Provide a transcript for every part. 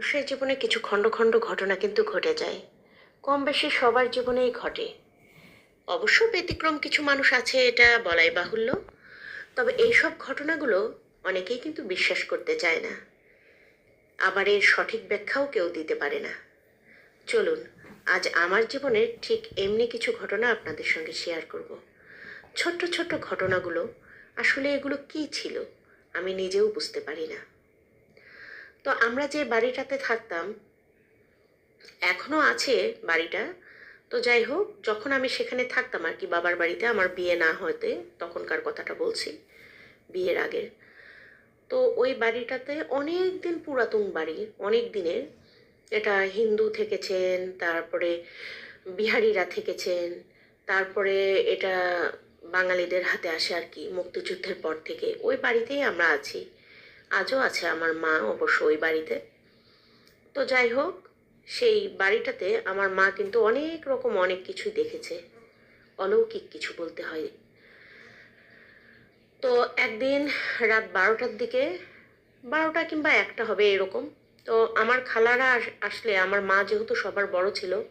মানুষের জীবনে কিছু খণ্ড খণ্ড ঘটনা কিন্তু ঘটে যায়। কম বেশি সবার জীবনেই ঘটে। অবশ্য ব্যতিক্রম কিছু মানুষ আছে, এটা বলাই বাহুল্য। তবে এইসব ঘটনাগুলো অনেকেই কিন্তু বিশ্বাস করতে চায় না। আবার এর সঠিক ব্যাখ্যাও কেউ দিতে পারে না। চলুন, আজ আমার জীবনের ঠিক এমনি কিছু ঘটনা আপনাদের সঙ্গে শেয়ার করব। ছোট্ট ছোট্ট ঘটনাগুলো, আসলে এগুলো কী ছিল, আমি নিজেও বুঝতে পারি না। তো আমরা যে বাড়িটাতে থাকতাম এখনও আছে বাড়িটা। তো যাই হোক, যখন আমি সেখানে থাকতাম আর কি, বাবার বাড়িতে আমার বিয়ে না হতে, তখনকার কথাটা বলছি, বিয়ের আগের তো ওই বাড়িটাতে অনেক দিন পুরাতন বাড়ি, অনেক দিনের। এটা হিন্দু থেকেছেন, তারপরে বিহারিরা থেকেছেন, তারপরে এটা বাঙালিদের হাতে আসে আর কি, মুক্তিযুদ্ধের পর থেকে। ওই বাড়িতেই আমরা আছি। আজও আছে আমার মা অবশ্য ওই বাড়িতে। তো যাই হোক, সেই বাড়িটাতে আমার মা কিন্তু অনেক রকম অনেক কিছুই দেখেছে। অলৌকিক কিছু বলতে হয়। তো একদিন রাত বারোটার দিকে, বারোটা কিংবা একটা হবে এরকম, তো আমার খালারা আস- আসলে আমার মা যেহেতু সবার বড় ছিল,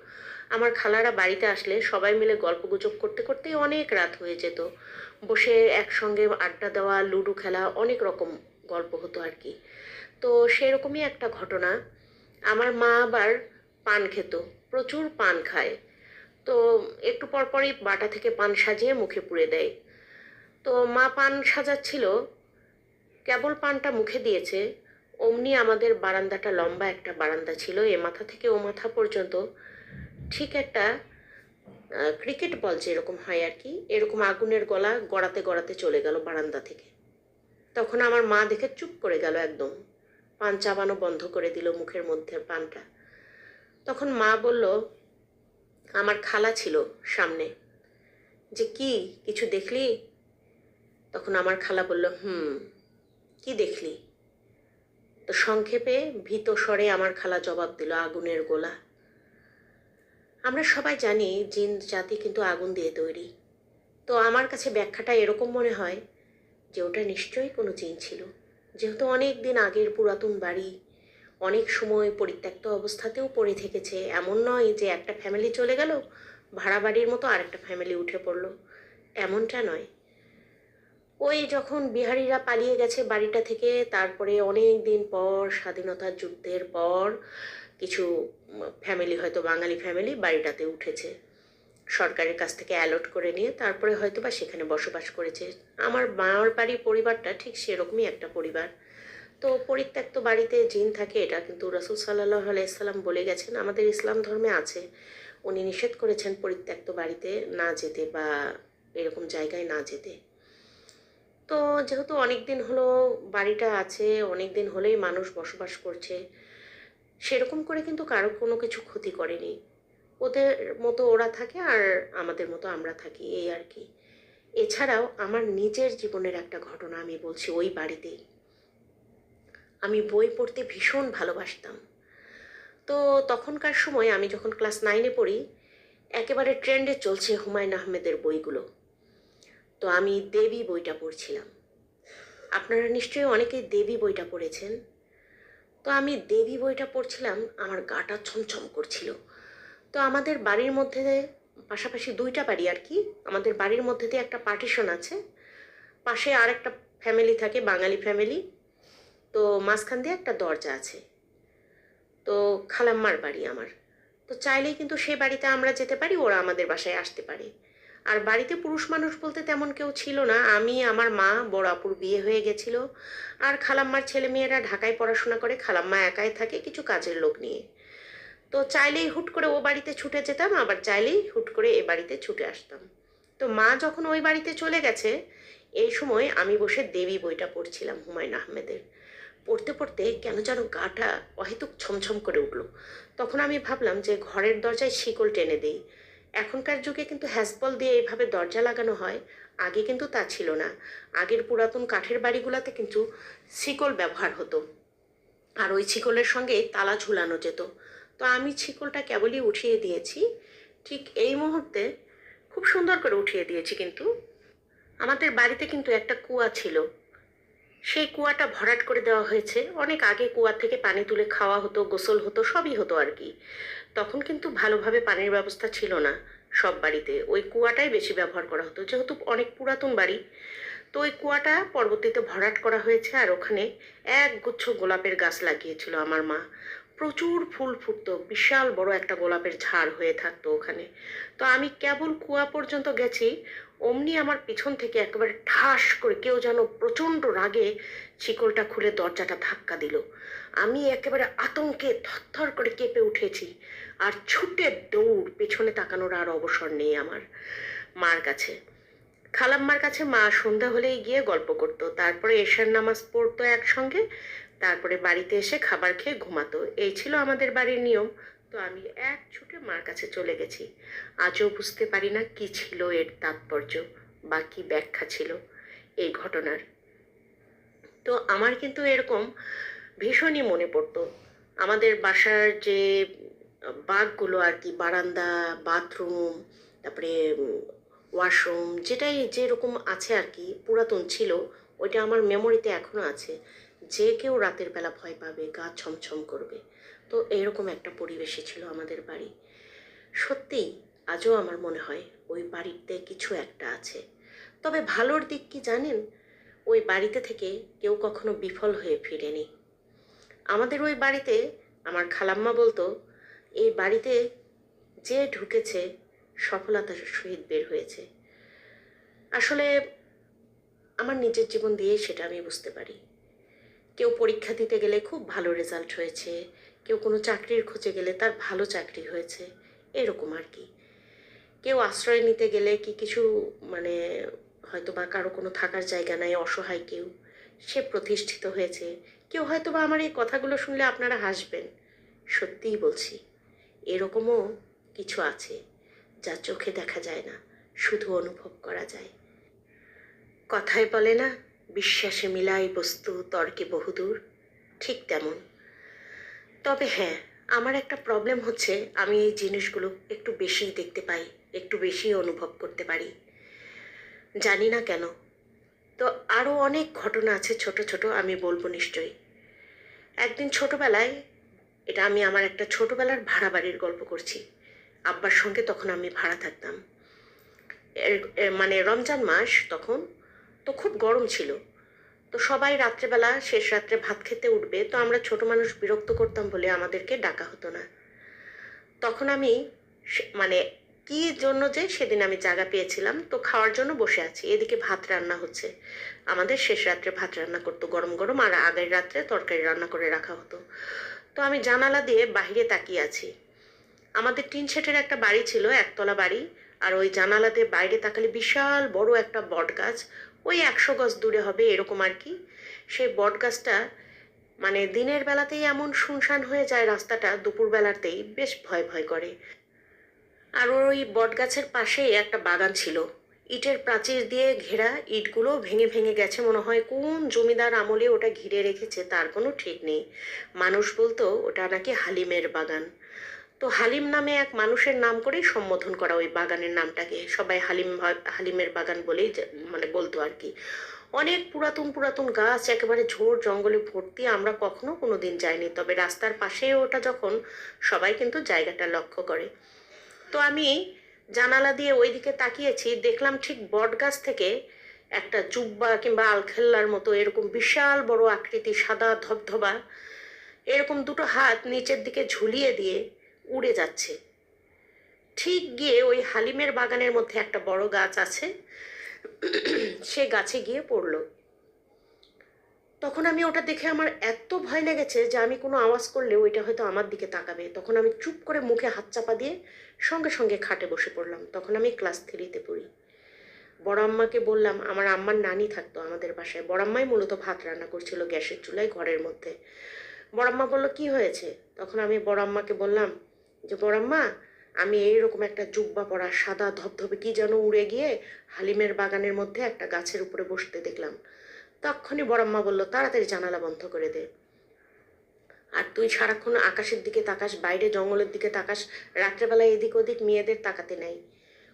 আমার খালারা বাড়িতে আসলে সবাই মিলে গল্প গুজব করতে করতেই অনেক রাত হয়ে যেত। বসে একসঙ্গে আড্ডা দেওয়া, লুডো খেলা, অনেক রকম গল্প হতো আর কি। তো সেরকমই একটা ঘটনা। আমার মা আবার পান খেত, প্রচুর পান খায়। তো একটু পর পরই বাটা থেকে পান সাজিয়ে মুখে পুড়ে দেয়। তো মা পান সাজাচ্ছিল, কেবল পানটা মুখে দিয়েছে, অমনি আমাদের বারান্দাটা লম্বা একটা বারান্দা ছিল, এ মাথা থেকে ও মাথা পর্যন্ত ঠিক একটা ক্রিকেট বল যেরকম হয় আর কি, এরকম আগুনের গলা গড়াতে গড়াতে চলে গেল বারান্দা থেকে। তখন আমার মা দেখে চুপ করে গেল একদম। পান চাবানো বন্ধ করে দিল মুখের মধ্যে পানটা। তখন মা বলল, আমার খালা ছিল সামনে। যে কি, কিছু দেখলি? তখন আমার খালা বলল, হুম, কি দেখলি? তো সংক্ষেপে ভীত স্বরে আমার খালা জবাব দিল, আগুনের গোলা। আমরা সবাই জানি জিন জাতি কিন্তু আগুন দিয়ে তৈরি। তো আমার কাছে ব্যাখ্যাটা এরকম মনে হয় যে ওটা নিশ্চয়ই কোনো জিন ছিল। যেহেতু অনেক দিন আগের পুরাতন বাড়ি, অনেক সময় পরিত্যক্ত অবস্থাতেও পড়ে থেকেছে, এমন নয় যে একটা ফ্যামিলি চলে গেল, ভাড়া বাড়ির মতো আরেকটা ফ্যামিলি উঠে পড়ল। এমনটা নয়। ওই যখন বিহারিরা পালিয়ে গেছে বাড়িটা থেকে, তারপরে অনেক দিন পর, স্বাধীনতার যুদ্ধের পর, কিছু ফ্যামিলি হয়তো বাঙালি ফ্যামিলি বাড়িটাতে উঠেছে। সরকারের কাছ থেকে অ্যালট করে নিয়ে তারপরে হয়তো বা সেখানে বসবাস করেছে। আমার মামার বাড়ির পরিবারটা ঠিক সেরকমই একটা পরিবার। তো পরিত্যক্ত বাড়িতে জিন থাকে, এটা কিন্তু রসুল সাল্লাহ আলাইসাল্লাম বলে গেছেন, আমাদের ইসলাম ধর্মে আছে। উনি নিষেধ করেছেন পরিত্যক্ত বাড়িতে না যেতে বা এরকম জায়গায় না যেতে। তো যেহেতু অনেক দিন হলো বাড়িটা আছে অনেক দিন হলেই মানুষ বসবাস করছে, সেরকম করে কিন্তু কারও কোনো কিছু ক্ষতি করেনি। ওদের মতো ওরা থাকে আর আমাদের মতো আমরা থাকি, এই আর কি। এছাড়াও আমার নিজের জীবনের একটা ঘটনা আমি বলছি ওই বাড়িতেই। আমি বই পড়তে ভীষণ ভালোবাসতাম। তো তখনকার সময় আমি যখন ক্লাস নাইনে পড়ি, একেবারে ট্রেন্ডে চলছে হুমায়ুন আহমেদের বইগুলো। তো আমি দেবী বইটা পড়ছিলাম। আপনারা নিশ্চয়ই অনেকেই দেবী বইটা পড়েছেন। তো আমি দেবী বইটা পড়ছিলাম, আমার গাটা ছমছম করছিল। তো আমাদের বাড়ির মধ্যে পাশাপাশি দুইটা বাড়ি আর কি। আমাদের বাড়ির মধ্যে দিয়ে একটা পার্টিশন আছে। পাশে আর একটা ফ্যামিলি থাকে, বাঙালি ফ্যামিলি তো মাঝখান দিয়ে একটা দরজা আছে। তো খালাম্মার বাড়ি আমার। তো চাইলেই কিন্তু সে বাড়িতে আমরা যেতে পারি, ওরা আমাদের বাসায় আসতে পারে। আর বাড়িতে পুরুষ মানুষ বলতে তেমন কেউ ছিল না। আমি, আমার মা, বড় আপুর বিয়ে হয়ে গেছিল। আর খালাম্মার ছেলে মেয়েরা ঢাকায় পড়াশোনা করে, খালাম্মা একাই থাকে কিছু কাজের লোক নিয়ে। তো চাইলেই হুট করে ও বাড়িতে ছুটে যেতাম, আবার চাইলেই হুট করে এ বাড়িতে ছুটে আসতাম। তো মা যখন ওই বাড়িতে চলে গেছে, এই সময় আমি বসে দেবী বইটা পড়ছিলাম হুমায়ুন আহমেদের। পড়তে পড়তে কেন যেন গাটা অহেতুক ছমছম করে উঠল। তখন আমি ভাবলাম যে ঘরের দরজায় শিকল টেনে দেই। এখনকার যুগে কিন্তু হ্যাসবল দিয়ে এইভাবে দরজা লাগানো হয়, আগে কিন্তু তা ছিল না। আগের পুরাতন কাঠের বাড়িগুলোতে কিন্তু শিকল ব্যবহার হতো। আর ওই শিকলের সঙ্গে তালা ঝুলানো যেত। তো আমি ছিকলটা কেবলই উঠিয়ে দিয়েছি। ঠিক এই মুহূর্তে খুব সুন্দর করে উঠিয়ে দিয়েছি কিন্তু। আমাদের বাড়িতে কিন্তু একটা কুয়া ছিল। সেই কুয়াটা ভরাট করে দেওয়া হয়েছে। অনেক আগে কুয়া থেকে পানি তুলে খাওয়া হতো, গোসল হতো, সবই হতো আর কি। তখন কিন্তু ভালোভাবে পানির ব্যবস্থা ছিল না সব বাড়িতে। ওই কুয়াটাই বেশি ব্যবহার করা হতো। যেহেতু অনেক পুরাতন বাড়ি, তো ওই কুয়াটা পরবর্তীতে ভরাট করা হয়েছে আর ওখানে এক গুচ্ছ গোলাপের গাছ লাগিয়েছিল আমার মা। প্রচুর ফুল ফুটতো, বিশাল বড় একটা গোলাপের ঝাড় হয়ে থাকতো ওখানে। তো আমি কেবল কুয়া পর্যন্ত গেছি, অমনি আমার পিছন থেকে একেবারে ঠাস করে কেউ যেন প্রচণ্ড রাগে শিকলটা খুলে দরজাটা ধাক্কা দিল। আমি একেবারে আতঙ্কে থরথর করে কেঁপে উঠেছি, আর ছুটে দৌড়, পেছনে তাকানোর আর অবসর নেই আমার মার কাছে। খালাম্মার কাছে মা সন্ধ্যা হলেই গিয়ে গল্প করতো, তারপরে এশার নামাজ পড়তো একসঙ্গে তারপরে বাড়িতে এসে খাবার খেয়ে ঘুমাতো। এই ছিল আমাদের বাড়ির নিয়ম। তো আমি এক ছুটে মার কাছে চলে গেছি। আজও বুঝতে পারি না কি ছিল এর তাৎপর্য বা কি ব্যাখ্যা ছিল এই ঘটনার। তো আমার কিন্তু এরকম ভীষণই মনে পড়তো। আমাদের বাসার যে বাঘগুলো আর কি, বারান্দা, বাথরুম, তারপরে ওয়াশরুম, যেটাই যেরকম আছে আর কি, পুরাতন ছিল, ওইটা আমার মেমোরিতে এখনও আছে। যে কেউ রাতের বেলা ভয় পাবে, গা ছমছম করবে। তো এরকম একটা পরিবেশে ছিল আমাদের বাড়ি। সত্যিই আজও আমার মনে হয় ওই বাড়িতে কিছু একটা আছে। তবে ভালোর দিক কি জানেন? ওই বাড়িতে থেকে কেউ কখনো বিফল হয়ে ফিরেনি। আমাদের ওই বাড়িতে, আমার খালাম্মা বলতো, এই বাড়িতে যে ঢুকেছে, সফলতার সহিত বের হয়েছে। আসলে আমার নিজের জীবন দিয়ে সেটা আমি বুঝতে পারি। কেউ পরীক্ষা দিতে গেলে খুব ভালো রেজাল্ট হয়েছে, কেউ কোনো চাকরির খোঁজে গেলে তার ভালো চাকরি হয়েছে, এরকম আর কি। কেউ আশ্রয় নিতে গেলে কি কিছু মানে হয়তো বা কারও কোনো থাকার জায়গা নাই, অসহায় কেউ, সে প্রতিষ্ঠিত হয়েছে। কেউ হয়তো বা আমার এই কথাগুলো শুনলে আপনারা হাসবেন, সত্যিই বলছি, এরকমও কিছু আছে যা চোখে দেখা যায় না, শুধু অনুভব করা যায়। কথায় বলে না বিশ্বাসে মিলাই বস্তু, তর্কে বহুদূর, ঠিক তেমন। তবে হ্যাঁ আমার একটা প্রবলেম হচ্ছে, আমি এই জিনিসগুলো একটু বেশিই দেখতে পাই, একটু বেশি অনুভব করতে পারি। জানি না কেন। তো আরও অনেক ঘটনা আছে ছোট ছোট, আমি বলব নিশ্চয়ই। একদিন ছোটবেলায়, এটা আমি আমার একটা ছোটবেলার ভাড়া বাড়ির গল্প করছি। আব্বার সঙ্গে তখন আমি ভাড়া থাকতাম। এর মানে রমজান মাস তখন তো খুব গরম ছিল। তো সবাই রাত্রেবেলা শেষ রাত্রে ভাত খেতে উঠবে, তো আমরা ছোট মানুষ বিরক্ত করতাম বলে আমাদেরকে ডাকা হতো না। তখন আমি মানে কি জন্য যে সেদিন আমি জায়গা পেয়েছিলাম, তো খাওয়ার জন্য বসে আছি। এদিকে ভাত রান্না হচ্ছে। আমাদের শেষ রাত্রে ভাত রান্না করতো গরম গরম, আর আগের রাত্রে তরকারি রান্না করে রাখা হতো। তো আমি জানালা দিয়ে বাইরে তাকিয়ে আছি। আমাদের টিন শেটের একটা বাড়ি ছিল, একতলা বাড়ি, আর ওই জানালা দিয়ে বাইরে তাকালে বিশাল বড় একটা বট গাছ ওই একশো গজ দূরে হবে, এরকম আর কি। সেই বট গাছটা মানে দিনের বেলাতেই এমন শুনশান হয়ে যায় রাস্তাটা, দুপুর বেলাতেই বেশ ভয় ভয় করে। আর ওই বট গাছের পাশেই একটা বাগান ছিল। ইটের প্রাচীর দিয়ে ঘেরা ইটগুলো ভেঙে ভেঙে গেছে, মনে হয় কোন জমিদার আমলে ওটা ঘিরে রেখেছে, তার কোনো ঠিক নেই। মানুষ বলতো ওটা নাকি হালিমের বাগান। তো হালিম নামে এক মানুষের নাম করেই সম্বোধন করা ওই বাগানের নামটাকে। সবাই হালিম হালিমের বাগান বলেই মানে বলতো আর কি। অনেক পুরাতন পুরাতন গাছ, একেবারে ঝোড় জঙ্গলে ভর্তি, আমরা কখনো কোনো দিন যাইনি। তবে রাস্তার পাশে ওটা যখন, সবাই কিন্তু জায়গাটা লক্ষ্য করে। তো আমি জানালা দিয়ে ওইদিকে তাকিয়েছি, দেখলাম ঠিক বট গাছ থেকে একটা জুব্বা কিংবা আলখেল্লার মতো এরকম বিশাল বড় আকৃতি, সাদা ধবধবা, এরকম দুটো হাত নিচের দিকে ঝুলিয়ে দিয়ে উড়ে যাচ্ছে। ঠিক গিয়ে ওই হালিমের বাগানের মধ্যে একটা বড় গাছ আছে। সে গাছে গিয়ে পড়ল। তখন আমি ওটা দেখে আমার এত ভয় লেগেছে যে আমি কোনো আওয়াজ করলে ওইটা হয়তো আমার দিকে তাকাবে। তখন আমি চুপ করে মুখে হাত চাপা দিয়ে সঙ্গে সঙ্গে খাটে বসে পড়লাম। তখন আমি ক্লাস থ্রিতে পড়ি। বড় আম্মাকে বললাম, আমার আম্মার নানি থাকতো আমাদের বাসায়। বড় আম্মাই মূলত ভাত রান্না করছিল গ্যাসের চুলায় ঘরের মধ্যে। বড় আম্মা বলল, কি হয়েছে? তখন আমি বড় আম্মাকে বললাম যে বড় আম্মা আমি এইরকম একটা জুব্বা পরা সাদা ধবধবে কি যেন উড়ে গিয়ে হালিমের বাগানের মধ্যে একটা গাছের উপরে বসতে দেখলাম। তখনই বড়াম্মা বলল, তাড়াতাড়ি জানালা বন্ধ করে দে। আর তুই সারাক্ষণ আকাশের দিকে তাকাস, বাইরে জঙ্গলের দিকে তাকাস রাত্রেবেলা এদিক ওদিক মেয়েদের তাকাতে নাই।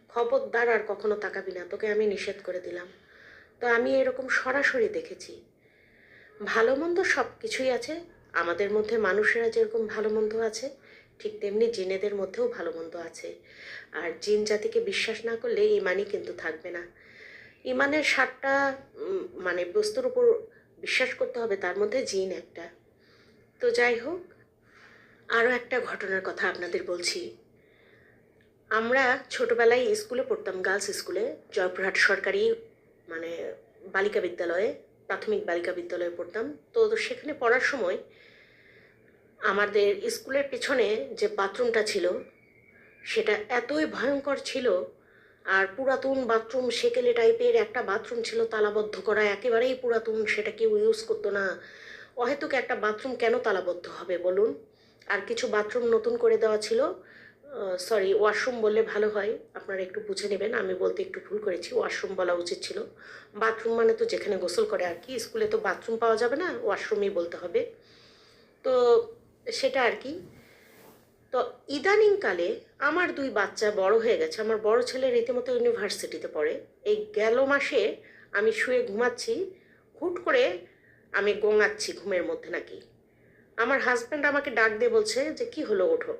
খবরদার আর কখনো তাকাবি না, তোকে আমি নিষেধ করে দিলাম। তো আমি এরকম সরাসরি দেখেছি। ভালো মন্দ সব কিছুই আছে, আমাদের মধ্যে মানুষেরা যেরকম ভালো মন্দ আছে ঠিক তেমনি জিনেদের মধ্যেও ভালো মন্দ আছে। আর জিন জাতিকে বিশ্বাস না করলে ইমানই কিন্তু থাকবে না। ইমানের সাতটা মানে বস্তুর উপর বিশ্বাস করতে হবে, তার মধ্যে জিন একটা। তো যাই হোক আরও একটা ঘটনার কথা আপনাদের বলছি। আমরা ছোটবেলায় স্কুলে পড়তাম, গার্লস স্কুলে, জয়পুরহাট সরকারি মানে বালিকা বিদ্যালয়ে, প্রাথমিক বালিকা বিদ্যালয়ে পড়তাম। তো সেখানে পড়ার সময় আমাদের স্কুলের পেছনে যে বাথরুমটা ছিল, সেটা এতই ভয়ঙ্কর ছিল, আর পুরাতন বাথরুম সেকেলে টাইপের একটা বাথরুম ছিল তালাবদ্ধ করা, একেবারেই পুরাতন, সেটা কেউ ইউজ করতো না। অহেতুক একটা বাথরুম কেন তালাবদ্ধ হবে বলুন? আর কিছু বাথরুম নতুন করে দেওয়া ছিল। সরি ওয়াশরুম বললে ভালো হয়, আপনারা একটু বুঝে নেবেন, আমি বলতে একটু ভুল করেছি ওয়াশরুম বলা উচিত ছিল। বাথরুম মানে তো যেখানে গোসল করে, আর কি, স্কুলে তো বাথরুম পাওয়া যাবে না ওয়াশরুমই বলতে হবে। তো সেটা আর কি। তো ইদানিংকালে আমার দুই বাচ্চা বড় হয়ে গেছে। আমার বড় ছেলে রীতিমতো ইউনিভার্সিটিতে পড়ে। এই গেল মাসে আমি শুয়ে ঘুমাচ্ছি, হুট করে আমি গোঙাচ্ছি ঘুমের মধ্যে নাকি। আমার হাজব্যান্ড আমাকে ডাক দিয়ে বলছে যে, কি হলো? ওঠো।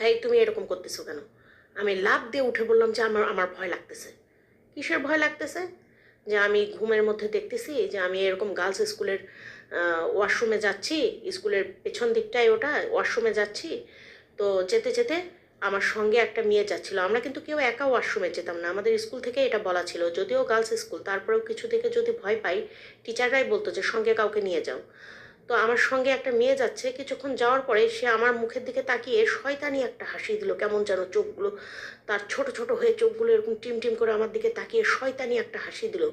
এই তুমি এরকম করতেছো কেন? আমি লাভ দিয়ে উঠে বললাম যে, আমার আমার ভয় লাগতেছে। কিসের ভয় লাগতেছে? যে আমি ঘুমের মধ্যে দেখতেছি যে আমি এরকম গার্লস স্কুলের ওয়াশরুমে যাচ্ছি, স্কুলের পেছন দিকটায় ওটা ওয়াশরুমে যাচ্ছি। তো যেতে যেতে আমার সঙ্গে একটা মেয়ে যাচ্ছিল। আমরা কিন্তু কেউ একা ওয়াশরুমে যেতাম না। আমাদের স্কুল থেকে এটা বলা ছিল, যদিও গার্লস স্কুল তারপরেও কিছু থেকে যদি ভয় পাই টিচাররাই বলতো যে, সঙ্গে কাউকে নিয়ে যাও। তো আমার সঙ্গে একটা মেয়ে যাচ্ছে, কিছুক্ষণ যাওয়ার পরে সে আমার মুখের দিকে তাকিয়ে শয়তানি একটা হাসি দিল, কেমন যেন চোখগুলো, তার ছোট ছোট হয়ে চোখগুলো এরকম টিম টিম করে আমার দিকে তাকিয়ে শয়তানি একটা হাসি দিল।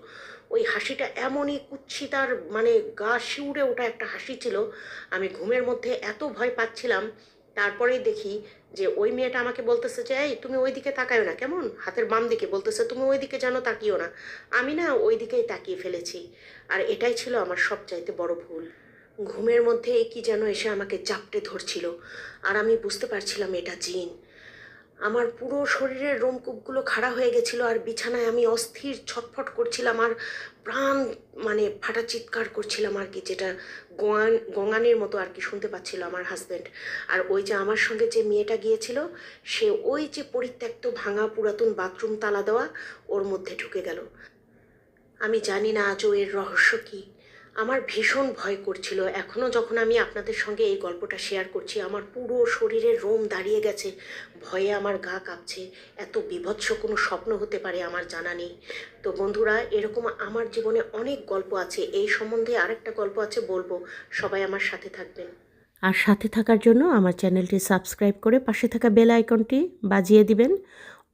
ওই হাসিটা এমনই কুচ্ছিতার মানে গা শিউড়ে ওঠা একটা হাসি ছিল। আমি ঘুমের মধ্যে এত ভয় পাচ্ছিলাম, তারপরেই দেখি যে ওই মেয়েটা আমাকে বলতেছে যে, এই, তুমি ওই দিকে তাকায়ো না, কেমন? হাতের বাম দিকে। বলতেছে, তুমি ওই দিকে যেন তাকিও না। আমি না ওই দিকেই তাকিয়ে ফেলেছি। আর এটাই ছিল আমার সবচাইতে বড় ভুল। ঘুমের মধ্যে কি যেন এসে আমাকে চাপটে ধরছিল। আর আমি বুঝতে পারছিলাম এটা জিন। আমার পুরো শরীরের রোমকূপগুলো খাড়া হয়ে গেছিল আর বিছানায় আমি অস্থির ছটফট করছিলাম আর প্রাণ মানে ফাটা চিৎকার করছিলাম আর কি, যেটা গোয়ান, গঙ্গানের মতো আর কি শুনতে পাচ্ছিল আমার হাজব্যান্ড আর ওই যে আমার সঙ্গে যে মেয়েটা গিয়েছিল, সে ওই যে পরিত্যক্ত ভাঙা পুরাতন বাথরুম তালা দেওয়া ওর মধ্যে ঢুকে গেল। আমি জানি না আজও এর রহস্য কী। আমার ভীষণ ভয় করছিল। এখনও যখন আমি আপনাদের সঙ্গে এই গল্পটা শেয়ার করছি, আমার পুরো শরীরের রোম দাঁড়িয়ে গেছে। ভয়ে আমার গা কাঁপছে। এত বিভৎস কোনো স্বপ্ন হতে পারে আমার জানা নেই। তো বন্ধুরা, এরকম আমার জীবনে অনেক গল্প আছে। এই সম্বন্ধে আরেকটা গল্প আছে বলব। সবাই আমার সাথে থাকবেন। আর সাথে থাকার জন্য আমার চ্যানেলটি সাবস্ক্রাইব করে পাশে থাকা বেল আইকনটি বাজিয়ে দিবেন।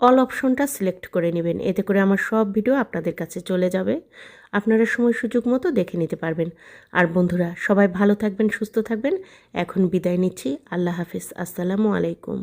অল অপশনটা সিলেক্ট করে নেবেন। এতে করে আমার সব ভিডিও আপনাদের কাছে চলে যাবে। আপনারা সময় সুযোগ মতো দেখে নিতে পারবেন। আর বন্ধুরা, সবাই ভালো থাকবেন, সুস্থ থাকবেন। এখন বিদায় নিচ্ছি। আল্লাহ হাফিজ। আসসালামু আলাইকুম।